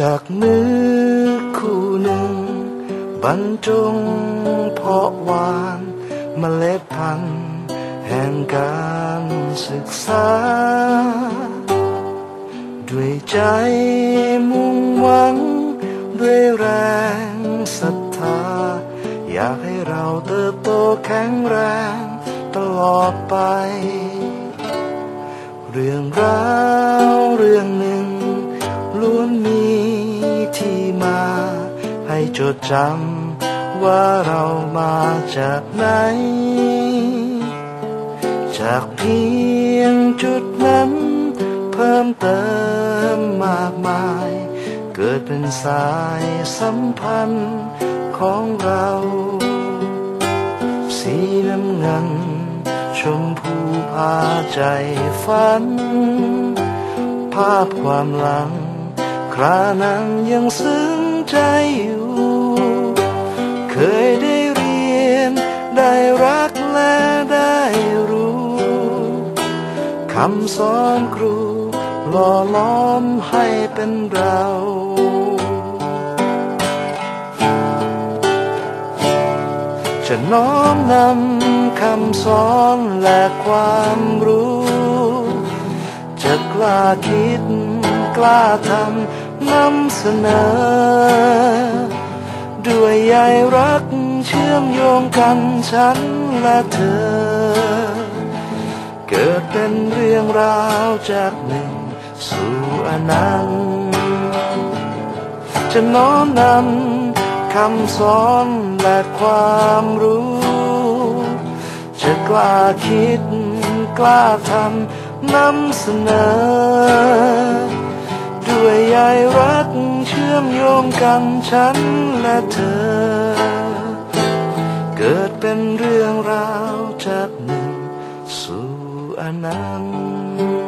จากมือคู่หนึ่ง บรรจงเพาะหวานเมล็ดพันธุ์แห่งการศึกษา ด้วยใจมุ่งหวัง ด้วยแรงศรัทธา อยากให้เราเติบโตแข็งแรงตลอดไป เรื่องราวเรื่องหนึ่งล้วนมี ที่มา ให้จดจำว่าเรามาจากไหน จากเพียงจุดนั้น เพิ่มเติมมากมาย เกิดเป็นสายสัมพันธ์ของเรา สีน้ำเงิน ชมพูพาใจฝัน ภาพความหลัง รานั้นยังซึ้งใจอยู่ เคยได้เรียน ได้รักและได้รู้ คำสอนครูหล่อล้อมให้เป็นเราจะน้อมนำคำสอนและความรู้ จะกล้าคิดกล้าทำ นำเสนอ ด้วยใยรักเชื่อมโยงกันฉันและเธอ เกิดเป็นเรื่องราวจากหนึ่งสู่อนันต์จะน้อมนำคำสอนและความรู้ จะกล้าคิดกล้าทำนำเสนอ ด้วยใยรักเชื่อมโยงกันฉันและเธอ เกิดเป็นเรื่องราวจากหนึ่งสู่อนันต์